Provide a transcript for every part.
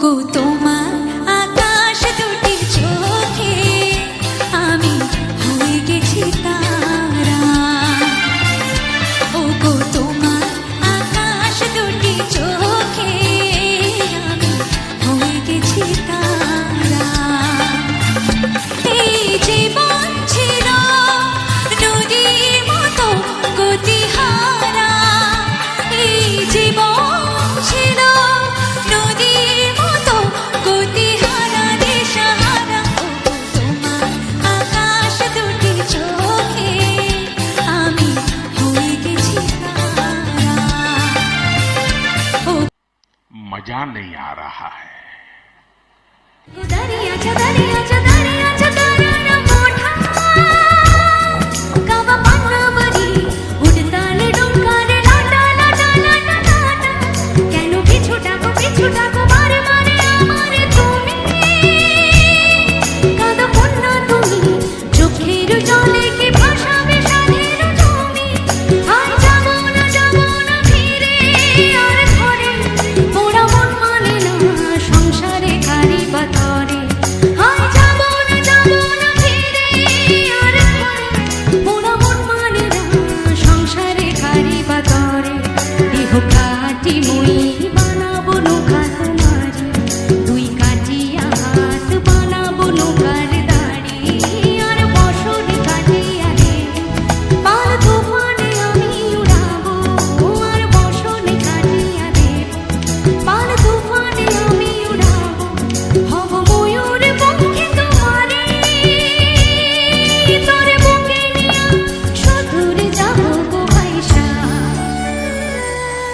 孤独吗？मजा नहीं आ रहा है दरिया, दरिया,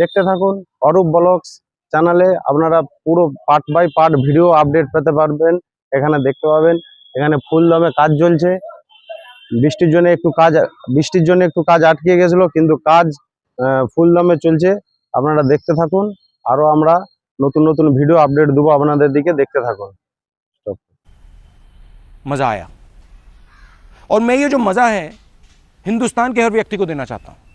দেখতে থাকুন অরব ব্লকস চ্যানেলে আপনারা পুরো part by part video update পেতে পারবেন এখানে দেখতে পাবেন এখানে ফুল দমে কাজ চলছে বৃষ্টির জন্য একটু কাজ বৃষ্টির জন্য একটু কাজ আটকে গিয়েছিল কিন্তু কাজ ফুল দমে চলছে আপনারা দেখতে থাকুন আর ও আমরা নতুন নতুন ভিডিও আপডেট দেব আপনাদের দিকে দেখতে থাকুন मजा आया और मैं ये जो मजा है हिंदुस्तान के हर व्यक्ति को देना चाहता हूं